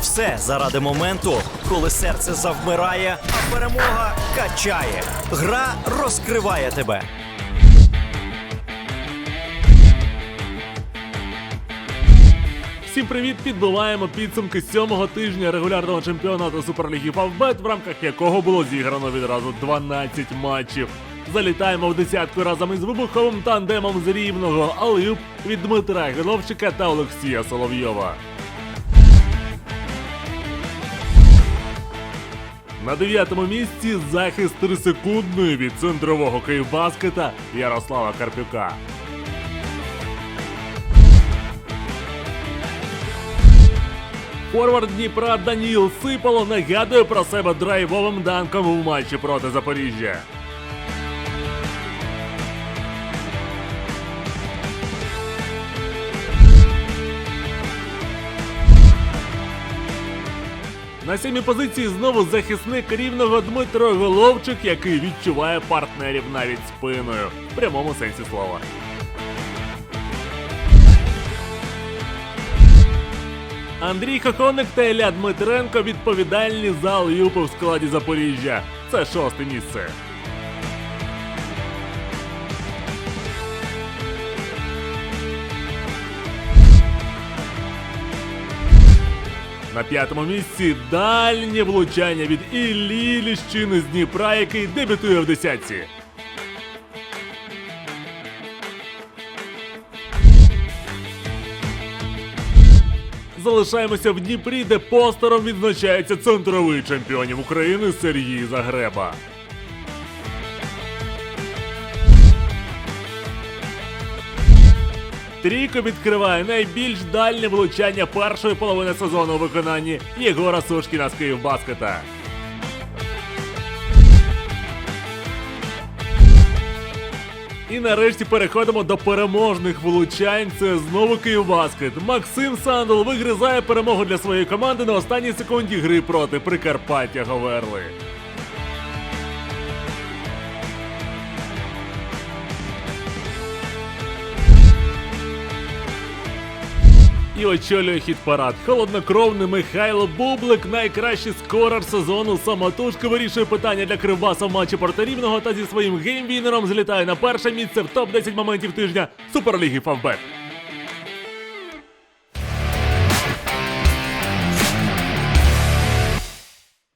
Все заради моменту, коли серце завмирає, а перемога качає. Гра розкриває тебе. Всім привіт! Підбиваємо підсумки сьомого тижня регулярного чемпіонату Суперліги Фавбет, в рамках якого було зіграно відразу 12 матчів. Залітаємо в десятку разом із вибуховим тандемом з рівного Алюб від Дмитра Головчика та Олексія Соловйова. На дев'ятому місці захист трисекундної від центрового Київбаскета Ярослава Карпюка. Форвард Дніпра Даніл Сипало нагадує про себе драйвовим данком у матчі проти Запоріжжя. На сьомій позиції знову захисник рівного Дмитро Головчик, який відчуває партнерів навіть спиною в прямому сенсі слова. Андрій Хохоник та Ілля Дмитренко відповідальні за Алюпи в складі Запоріжжя. Це шосте місце. На п'ятому місці дальнє влучання від Іллі Ліщини з Дніпра, який дебютує в десятці. Залишаємося в Дніпрі, де постером відзначається центровий чемпіонів України Сергій Загреба. Трійко відкриває найбільш дальнє влучання першої половини сезону у виконанні Єгора Сушкіна з Київбаскета. І нарешті переходимо до переможних влучань. Це знову Київбаскет. Максим Сандл вигризає перемогу для своєї команди на останній секунді гри проти Прикарпаття Говерли. І очолює хіт-парад. Холоднокровний Михайло Бублик, найкращий скорер сезону. Самотужки вирішує питання для Кривбаса в матчі проти рівного та зі своїм геймвінером злітає на перше місце в топ-10 моментів тижня Суперліги Фавбет.